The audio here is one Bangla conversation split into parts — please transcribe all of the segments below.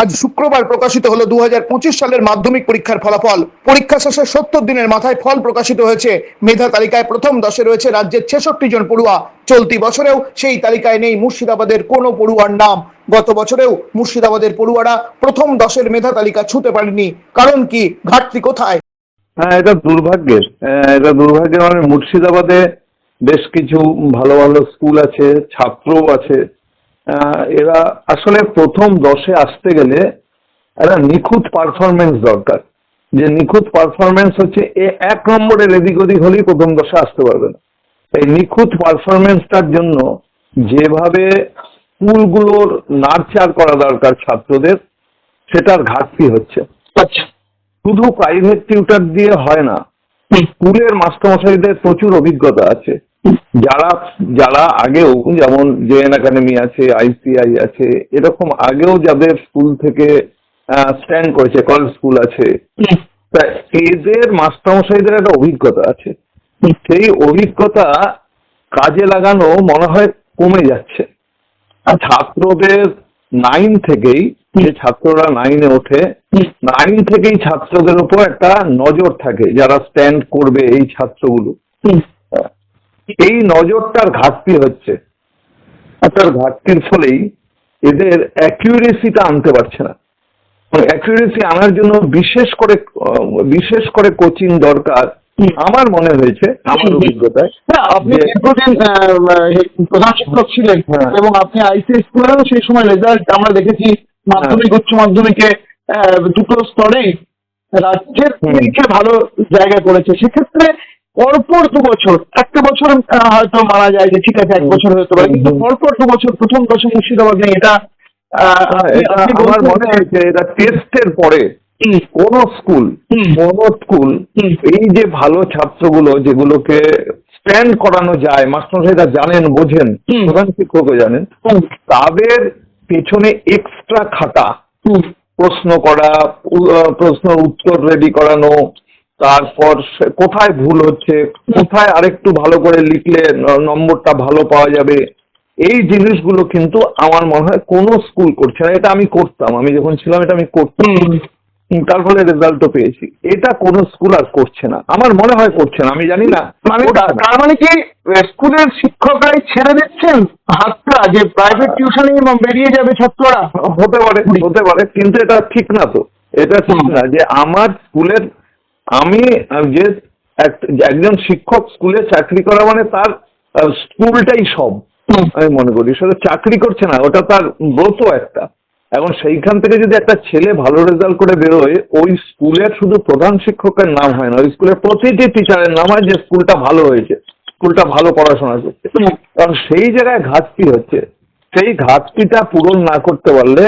আজ শুক্রবার প্রকাশিত হলো দু হাজার পঁচিশ সালের মাধ্যমিক পরীক্ষার ফলাফল। পরীক্ষা শেষে সত্তর দিনের মাথায় ফল প্রকাশিত হয়েছে। মেধা তালিকায় প্রথম দশে রয়েছে রাজ্যের ছেষট্টি জন পড়ুয়া। চলতি বছরেও সেই তালিকায় নেই মুর্শিদাবাদের কোনো পড়ুয়ার নাম। গত বছরেও মুর্শিদাবাদের পড়ুয়ারা প্রথম দশের মেধা তালিকা ছুঁতে পারেনি। কারণ কি? ঘাটতি কোথায়? হ্যাঁ এটা দুর্ভাগ্যের আহ, এটা দুর্ভাগ্যের মানে মুর্শিদাবাদে বেশ কিছু ভালো ভালো স্কুল আছে ছাত্রও আছে। এরা আসলে প্রথম দশে আসতে গেলে একটা নিখুঁত পারফরমেন্স দরকার। যে নিখুঁত পারফরমেন্স হচ্ছে এ এক নম্বরের এদিক ওদিক হলেই প্রথম দশে আসতে পারবে না। এই নিখুঁত পারফরমেন্সটার জন্য যেভাবে স্কুলগুলোর নার্চার করা দরকার ছাত্রদের সেটার ঘাটতি হচ্ছে। আচ্ছা। শুধু প্রাইভেট টিউটার দিয়ে হয় না স্কুলের মাস্টারমশাইদের প্রচুর অভিজ্ঞতা আছে। যারা যারা আগেও যেমন জেএন একাডেমি আছে, আইসিআই আছে, এরকম আগেও যাদের স্কুল থেকে স্ট্যান্ড করেছে, কলেজ স্কুল আছে এদের মাস্টারমশাইদের একটা অভিজ্ঞতা আছে। সেই অভিজ্ঞতা কাজে লাগানো মনে হয় কমে যাচ্ছে। ছাত্রদের নাইন থেকেই যে ছাত্ররা নাইনে ওঠে নাইন থেকেই ছাত্রদের উপর একটা নজর থাকে যারা স্ট্যান্ড করবে এই ছাত্রগুলো। এই নজরটার ঘাটতি হচ্ছে। তার ঘাটতির ফলেই এদের অ্যাকিউরেসিটা আনতে পারছে না। অ্যাকিউরেসি আনার জন্য বিশেষ করে বিশেষ করে কোচিং দরকার। আমার মনে হয়েছে আমার অভিজ্ঞতায় হ্যাঁ আপনি দীর্ঘদিন প্রধান শিক্ষক ছিলেন হ্যাঁ। এবং আপনি আইসি স্কুলেরও সেই সময় রেজাল্ট আমরা দেখেছি মাধ্যমিক উচ্চ মাধ্যমিকে দুটো স্তরেই রাজ্যের ভালো জায়গা করেছে। সেক্ষেত্রে পরপর দু বছর একটা বছর হয়তো মারা যায় যে ঠিক আছে এক। বছর হতে পারে কিন্তু পরপর দু বছর প্রথম দশম মুর্শিদাবাদ নেই। এটা হ্যাঁ, আমার মনে হয়েছে এটা টেস্টের পরে কোন স্কুল কোন স্কুল এই যে ভালো ছাত্রগুলো যেগুলোকে স্ট্যান্ড করানো যায় মাস্টারমশাইরা জানেন বোঝেন প্রধান শিক্ষকও জানেন তাদের পেছনে এক্সট্রা হুম, প্রশ্ন করা প্রশ্নের উত্তর রেডি করানো তারপর কোথায় ভুল হচ্ছে কোথায় আরেকটু ভালো করে লিখলে নম্বরটা ভালো পাওয়া যাবে এই জিনিসগুলো কিন্তু আমার মনে হয় কোনো স্কুল করছে না। এটা আমি করতাম আমি যখন ছিলাম এটা আমি করতাম। তার ফলে রেজাল্টও পেয়েছি। এটা কোনো স্কুল আর করছে না। আমার মনে হয় করছে না আমি জানি না। মানে। তার মানে কি স্কুলের শিক্ষকরাই ছেড়ে দিচ্ছেন? হাতটা যে প্রাইভেট টিউশনে বেরিয়ে যাবে ছাত্ররা? হতে পারে হতে পারে কিন্তু এটা ঠিক না তো। এটা ঠিক না যে আমার স্কুলের আমি যে একজন শিক্ষক স্কুলে চাকরি করা মানে তার স্কুলটাই সব। আমি মনে করি শুধু চাকরি করছে না ওটা তার ব্রত একটা। এখন সেইখান থেকে যদি একটা ছেলে ভালো রেজাল্ট করে বেরোয় ওই স্কুলের শুধু প্রধান শিক্ষকের নাম হয় না ওই স্কুলের প্রতিটি টিচারের নাম হয় যে স্কুলটা ভালো হয়েছে স্কুলটা ভালো পড়াশোনা করছে। কারণ সেই জায়গায় ঘাটতি হচ্ছে। সেই ঘাটতিটা পূরণ না করতে পারলে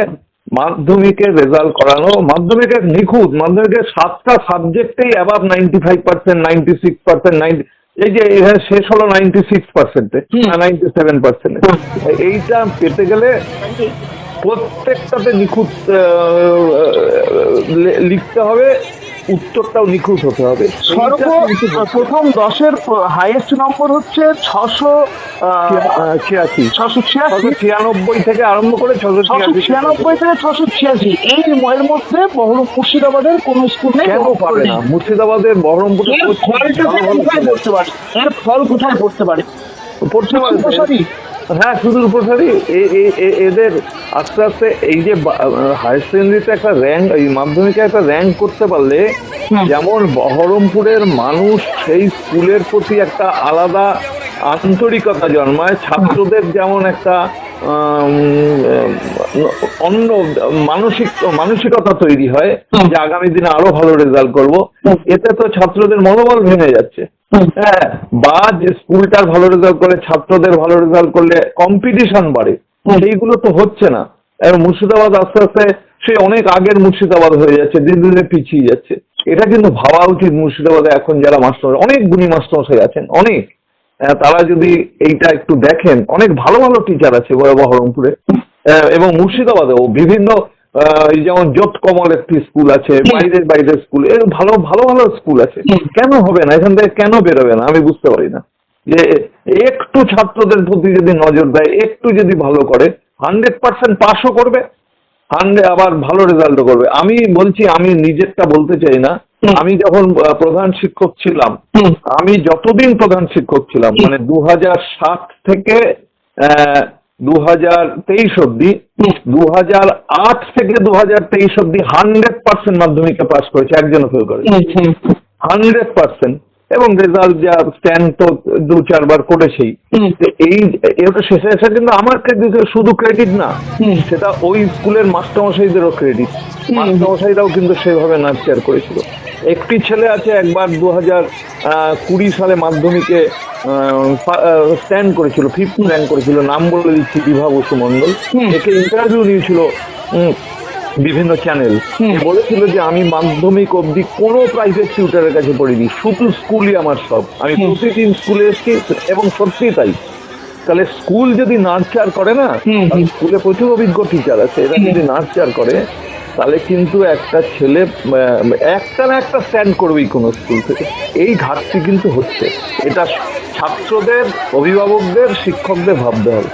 মাধ্যমিকের রেজাল্ট করানো মাধ্যমিকের নিখুঁত মাধ্যমিকের সাতটা সাবজেক্টেই above ninety five percent ninety six percent ninety এই যে এখানে শেষ হলো নাইনটি সিক্স পার্সেন্টে। নাইনটি সেভেন পার্সেন্টে এইটা পেতে গেলে প্রত্যেকটাতে নিখুঁত লিখতে হবে উত্তরটাও নিখুঁত হতে হবে। প্রথম দশের হাইয়েস্ট নম্বর হচ্ছে ছশো ছিয়াশি। ছশো ছিয়াশি। ছিয়ানব্বই থেকে আরম্ভ করে ছশো ছিয়ানব্বই থেকে ছশো ছিয়াশি। এই এর মধ্যে বহরম মুর্শিদাবাদের কোন স্কুল নেই কেন পাবে না? মুর্শিদাবাদের বহরমপুরে এর ফলটা কোথায় পড়তে পারে? এর ফল কোথায় পড়তে পারে? পড়তে প্রসারী? হ্যাঁ শুধু প্রসারী এদের আস্তে আস্তে এই যে হায়ার সেকেন্ডারিতে একটা র্যাঙ্ক এই মাধ্যমিকে একটা র্যাঙ্ক করতে পারলে যেমন বহরমপুরের মানুষ সেই স্কুলের প্রতি একটা আলাদা আন্তরিকতা জন্মায় ছাত্রদের যেমন একটা অন্য মানসিক মানসিকতা তৈরি হয় যে আগামী দিনে আরও ভালো রেজাল্ট করব। এতে তো ছাত্রদের মনোবল ভেঙে যাচ্ছে। হ্যাঁ বা যে স্কুলটার ভালো রেজাল্ট করে ছাত্রদের ভালো রেজাল্ট করলে কম্পিটিশন বাড়ে। সেইগুলো তো হচ্ছে না। এবং মুর্শিদাবাদ আস্তে আস্তে সে অনেক আগের মুর্শিদাবাদ হয়ে যাচ্ছে দিন দিনে পিছিয়ে যাচ্ছে। এটা কিন্তু ভাবা উচিত মুর্শিদাবাদে এখন যারা মাস্টার অনেক গুণী মাস্টার আছেন অনেক। তারা যদি এইটা একটু দেখেন অনেক ভালো ভালো টিচার আছে বড় বহরমপুরে এবং মুর্শিদাবাদেও বিভিন্ন যেমন জোট কমল একটি স্কুল আছে বাইরের বাইরের স্কুলের ভালো ভালো ভালো স্কুল আছে। কেন হবে না? এখান থেকে কেন বেরোবে না? আমি বুঝতে পারি না। যে একটু ছাত্রদের প্রতি যদি নজর দেয় একটু যদি ভালো করে হান্ড্রেড পার্সেন্ট পাশও করবে হান্ড্রেড আবার ভালো রেজাল্টও করবে। আমি বলছি আমি নিজেরটা বলতে চাই না। আমি যখন প্রধান শিক্ষক ছিলাম আমি যতদিন প্রধান শিক্ষক ছিলাম মানে দু সাত থেকে দু হাজার তেইশ অব্দি দু হাজার আট থেকে দু হাজার তেইশ অব্দি হান্ড্রেড পার্সেন্ট মাধ্যমিকে পাস করেছে একজন ফেল করে হুম হুম। হান্ড্রেড পার্সেন্ট এবং রেজাল্ট যা স্ট্যান্ড তো দু চারবার করেছেই। এই এটা শেষে এসে কিন্তু আমার ক্রেডিট শুধু ক্রেডিট না সেটা ওই স্কুলের মাস্টারমশাইদেরও ক্রেডিট মাস্টারমশাইরাও কিন্তু সেভাবে নার্চার করেছিল। একটি ছেলে আছে একবার দু হাজার কুড়ি সালে মাধ্যমিকে স্ট্যান্ড করেছিল ফিফথ র্যাঙ্ক করেছিল নাম বলে দিচ্ছি বিভা বসু মন্ডল একে ইন্টারভিউ নিয়েছিল উম, বিভিন্ন চ্যানেল বলেছিল যে আমি মাধ্যমিক অবধি কোনো প্রাইভেট টিউটারের কাছে পড়িনি শুধু স্কুলই আমার সব। আমি প্রতিদিন স্কুলে এসেছি এবং সত্যি তাই। তাহলে স্কুল যদি নার্চার করে না। স্কুলে প্রচুর অভিজ্ঞ টিচার আছে এরা যদি নার্চার করে তাহলে কিন্তু একটা ছেলে একটা না একটা স্ট্যান্ড করবেই কোনো স্কুল থেকে। এই ঘাটতি কিন্তু হচ্ছে। এটা ছাত্রদের অভিভাবকদের শিক্ষকদের ভাবতে হবে।